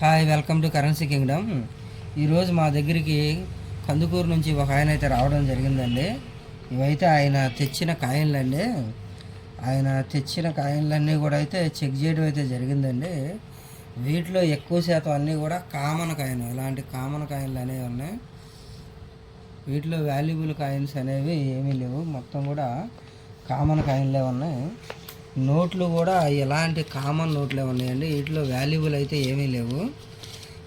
Hi welcome to currency kingdom ఈరోజు మా దగ్గరికి కందుకూరు నుంచి ఒక ఆయన అయితే రావడం జరిగిందండి. ఇవైతే ఆయన తెచ్చిన కాయిన్లండి. ఆయన తెచ్చిన కాయిన్లన్నీ కూడా అయితే చెక్ చేయడం అయితే జరిగిందండి. వీటిలో ఎక్కువ శాతం అన్నీ కూడా కామన్ కాయిన్ ఇలాంటి కామన్ కాయిన్లు అనేవి ఉన్నాయి. వీటిలో వాల్యుబుల్ కాయిన్స్ అనేవి ఏమీ లేవు. మొత్తం కూడా కామన్ కాయిన్లే ఉన్నాయి. నోట్లు కూడా ఎలాంటి కామన్ నోట్లే ఉన్నాయండి. వీటిలో వాల్యుబుల్ అయితే ఏమీ లేవు.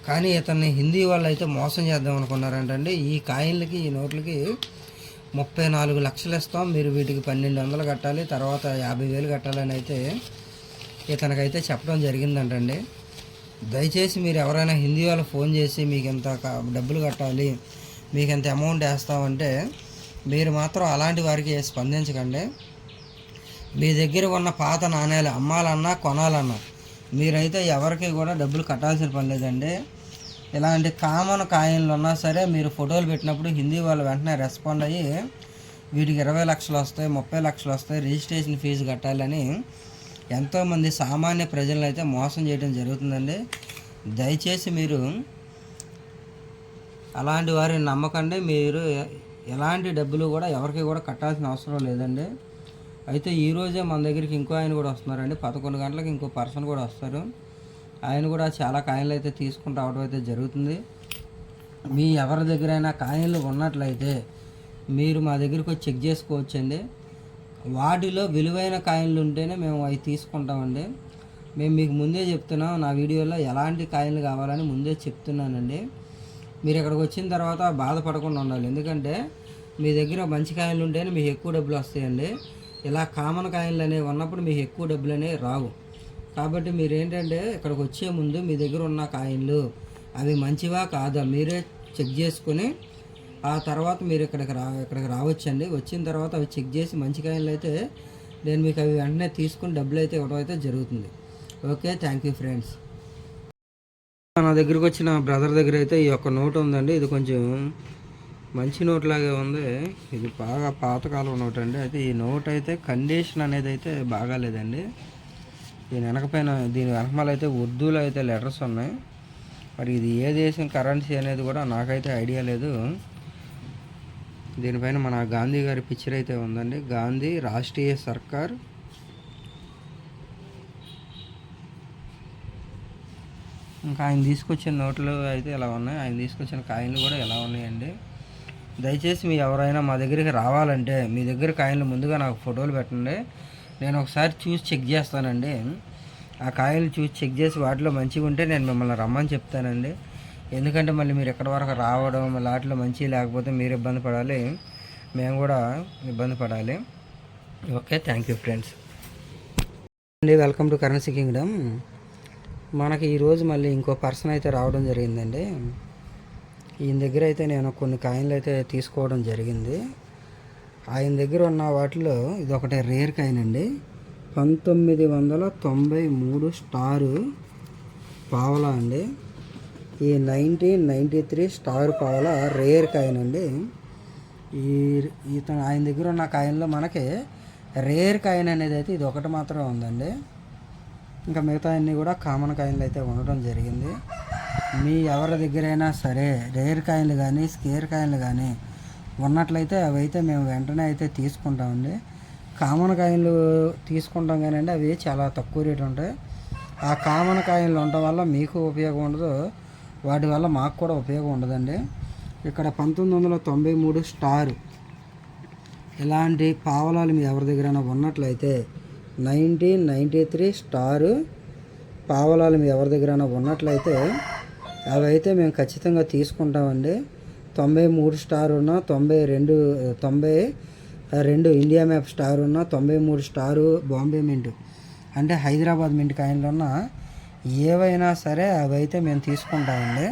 కానీ ఇతన్ని హిందీ వాళ్ళు అయితే మోసం చేద్దాం అనుకున్నారంటండి. ఈ కాయిన్లకి ఈ నోట్లకి ముప్పై నాలుగు లక్షలు ఇస్తాం. మీరు వీటికి పన్నెండు వందలు కట్టాలి తర్వాత యాభై వేలు కట్టాలని అయితే ఇతనికైతే చెప్పడం జరిగిందంటండి. దయచేసి మీరు ఎవరైనా హిందీ వాళ్ళు ఫోన్ చేసి మీకు ఎంత డబ్బులు కట్టాలి మీకు ఎంత అమౌంట్ వేస్తామంటే మీరు మాత్రం అలాంటి వారికి స్పందించకండి. మీ దగ్గర ఉన్న పాత నాణేలు అమ్మాలన్నా కొనాలన్నా మీరైతే ఎవరికి కూడా డబ్బులు కట్టాల్సిన పని లేదండి. ఇలాంటి కామన్ కాయిన్లు ఉన్నా సరే మీరు ఫోటోలు పెట్టినప్పుడు హిందీ వాళ్ళు వెంటనే రెస్పాండ్ అయ్యి వీటికి ఇరవై లక్షలు వస్తాయి ముప్పై లక్షలు వస్తాయి రిజిస్ట్రేషన్ ఫీజు కట్టాలని ఎంతోమంది సామాన్య ప్రజలను అయితే మోసం చేయడం జరుగుతుందండి. దయచేసి మీరు అలాంటి వారిని నమ్మకండి. మీరు ఎలాంటి డబ్బులు కూడా ఎవరికి కూడా కట్టాల్సిన అవసరం లేదండి. అయితే ఈరోజే మన దగ్గరికి ఇంకో ఆయన కూడా వస్తున్నారండి. పదకొండు గంటలకు ఇంకో పర్సన్ కూడా వస్తారు. ఆయన కూడా చాలా కాయిన్లు అయితే తీసుకుని రావడం అయితే జరుగుతుంది. మీ ఎవరి దగ్గరైనా కాయిన్లు ఉన్నట్లయితే మీరు మా దగ్గరికి వచ్చి చెక్ చేసుకోవచ్చండి. వాటిలో విలువైన కాయిన్లు ఉంటేనే మేము అవి తీసుకుంటామండి. మేము మీకు ముందే చెప్తున్నాం నా వీడియోలో ఎలాంటి కాయిన్లు కావాలని ముందే చెప్తున్నానండి. మీరు ఇక్కడికి వచ్చిన తర్వాత బాధపడకుండా ఉండాలి. ఎందుకంటే మీ దగ్గర మంచి కాయిన్లు ఉంటేనే మీకు ఎక్కువ డబ్బులు వస్తాయండి. ఇలా కామన్ కాయిన్లు అనేవి ఉన్నప్పుడు మీకు ఎక్కువ డబ్బులు అనేవి రావు. కాబట్టి మీరు ఏంటంటే ఇక్కడికి వచ్చే ముందు మీ దగ్గర ఉన్న కాయిన్లు అవి మంచివా కాదా మీరే చెక్ చేసుకుని ఆ తర్వాత మీరు ఇక్కడికి రా ఇక్కడికి రావచ్చండి. వచ్చిన తర్వాత అవి చెక్ చేసి మంచి కాయిన్లు అయితే నేను మీకు అవి వెంటనే తీసుకుని డబ్బులు అయితే ఇవ్వడం అయితే జరుగుతుంది. ఓకే థ్యాంక్ యూ ఫ్రెండ్స్ నా దగ్గరకు వచ్చిన బ్రదర్ దగ్గర అయితే ఈ యొక్క నోట్ ఉందండి. ఇది కొంచెం మంచి నోట్ లాగే ఉంది. ఇది బాగా పాతకాలం నోట్ అండి. అయితే ఈ నోట్ అయితే కండిషన్ అనేది అయితే బాగాలేదండి. దీని వెనకపైన దీని వెనకమాల అయితే ఉర్దూలో అయితే లెటర్స్ ఉన్నాయి. మరి ఇది ఏ దేశం కరెన్సీ అనేది కూడా నాకైతే ఐడియా లేదు. దీనిపైన మన గాంధీ గారి పిక్చర్ అయితే ఉందండి. గాంధీ రాష్ట్రీయ సర్కార్. ఇంకా ఆయన తీసుకొచ్చిన నోట్లు అయితే ఇలా ఉన్నాయి? ఆయన తీసుకొచ్చిన కాయిన్లు కూడా ఎలా ఉన్నాయండి? దయచేసి మీ ఎవరైనా మా దగ్గరికి రావాలంటే మీ దగ్గర కాయిన్లు ముందుగా నాకు ఫోటోలు పెట్టండి. నేను ఒకసారి చూసి చెక్ చేస్తానండి. ఆ కాయిన్లు చూసి చెక్ చేసి వాటిలో మంచిగా ఉంటే నేను మిమ్మల్ని రమ్మని చెప్తానండి. ఎందుకంటే మళ్ళీ మీరు ఎక్కడి వరకు రావడం మళ్ళీ వాటిలో మంచి లేకపోతే మీరు ఇబ్బంది పడాలి. మేము కూడా ఇబ్బంది పడాలి. Okay thank you friends. అండి వెల్కమ్ టు కరెన్సీ కింగ్డమ్. మనకి ఈరోజు మళ్ళీ ఇంకో పర్సన్ అయితే రావడం జరిగిందండి. ఈయన దగ్గర అయితే నేను కొన్ని కాయిన్లు అయితే తీసుకోవడం జరిగింది. ఆయన దగ్గర ఉన్న వాటిలో ఇది ఒకటి రేర్ కాయిన్ అండి. పంతొమ్మిది వందల తొంభై మూడు స్టారు పావలా అండి. ఈ నైన్టీన్ నైంటీ త్రీ స్టార్ పావలా రేర్ కాయిన్ అండి. ఈ ఇతను ఆయన దగ్గర ఉన్న కాయిన్లో మనకి రేర్ కాయిన్ అనేది అయితే ఇది ఒకటి మాత్రమే ఉందండి. ఇంకా మిగతా అన్నీ కూడా కామన్ కాయిన్లు అయితే ఉండడం జరిగింది. మీ ఎవరి దగ్గరైనా సరే రేర్ కాయిన్లు కానీ స్కేర్ కాయిన్లు కానీ ఉన్నట్లయితే అవి అయితే మేము వెంటనే అయితే తీసుకుంటామండి. కామన్ కాయిన్లు తీసుకుంటాం కానీ అండి అవి చాలా తక్కువ రేటు ఉంటాయి. ఆ కామన్ కాయిన్లు ఉండటం వల్ల మీకు ఉపయోగం ఉండదు. వాటి వల్ల మాకు కూడా ఉపయోగం ఉండదండి. ఇక్కడ పంతొమ్మిది వందల తొంభై మూడు స్టార్ ఇలాంటి పావలాలు మీ ఎవరి దగ్గరైనా ఉన్నట్లయితే నైన్టీన్ నైంటీ త్రీ స్టారు పావలాలు మీ ఎవరి దగ్గరైనా ఉన్నట్లయితే అవి అయితే మేము ఖచ్చితంగా తీసుకుంటామండి. తొంభై మూడు స్టార్ ఉన్న తొంభై రెండు తొంభై రెండు ఇండియా మ్యాప్ స్టార్ ఉన్న తొంభై మూడు స్టారు బాంబే మింట్. అంటే హైదరాబాద్ మింట్ కాయిన్లు ఉన్న ఏవైనా సరే అవి అయితే మేము తీసుకుంటామండి.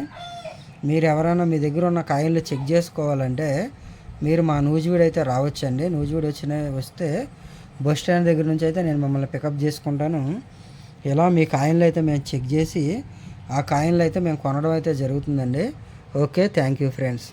మీరు ఎవరైనా మీ దగ్గర ఉన్న కాయిన్లు చెక్ చేసుకోవాలంటే మీరు మా నూజివీడు అయితే రావచ్చండి. నూజివీడు వచ్చిన వస్తే బస్ స్టాండ్ దగ్గర నుంచి అయితే నేను మిమ్మల్ని పికప్ చేసుకుంటాను. ఇలా మీ కాయిన్లు అయితే మేము చెక్ చేసి ఆ కాయిన్లు అయితే మేము కొనడం అయితే జరుగుతుందండి. Okay thank you friends